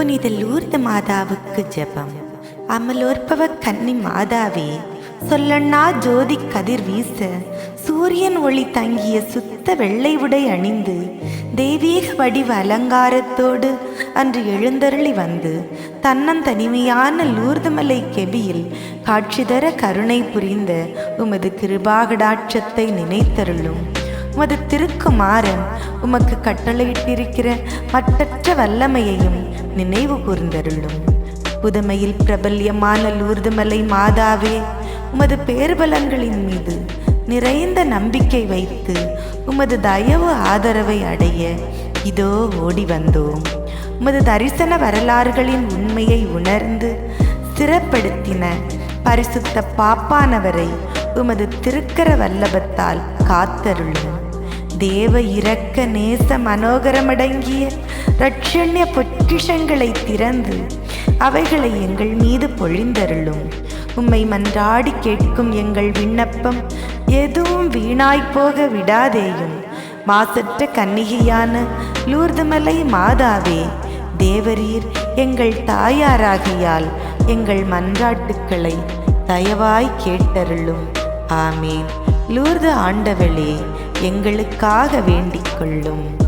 புனித லூர்து மாதாவுக்கு ஜெபம். அமலோற்பவ கன்னி மாதாவே சொல்லண்ணா ஜோதி கதிர் வீச சூரியன் ஒளி தங்கிய சுத்த வெள்ளை உடை அணிந்து தெய்வீக வடிவ அலங்காரத்தோடு அன்று எழுந்தருளி வந்து தன்னந்தனிமையான லூர்துமலை கெபியில் காட்சி தர கருணை புரிந்த உமது கிருபாகடாட்சத்தை நினைத்தருளும். உமது திருக்குமாரன் உமக்கு கட்டளையிட்டிருக்கிற மற்றற்ற வல்லமையையும் நினைவு கூர்ந்தருளும். புதுமையில் பிரபல்யமான லூர்துமலை மாதாவே உமது பேர்பலன்களின் மீது நிறைந்த நம்பிக்கை வைத்து உமது தயவு ஆதரவை அடைய இதோ ஓடி வந்தோம். உமது தரிசன வரலாறுகளின் உண்மையை உணர்ந்து ஸ்திரப்படுத்தின பரிசுத்த பாப்பானவரை உமது திருக்கர வல்லபத்தால் காத்தருளும். தேவ இரக்க நேச மனோகரமடங்கிய ரட்சண்ய பொக்கிஷங்களை திறந்து அவைகளை எங்கள் மீது பொழிந்தருளும். உம்மை மன்றாடி கேட்கும் எங்கள் விண்ணப்பம் எதுவும் வீணாய்ப்போக விடாதேயும். மாசற்ற கன்னிகையான லூர்துமலை மாதாவே தேவரீர் எங்கள் தாயாராகியால் எங்கள் மன்றாட்டுக்களை தயவாய் கேட்டருளும். ஆமேன். லூர்து ஆண்டவளே எங்களுக்காக வேண்டிக் கொள்ளும்.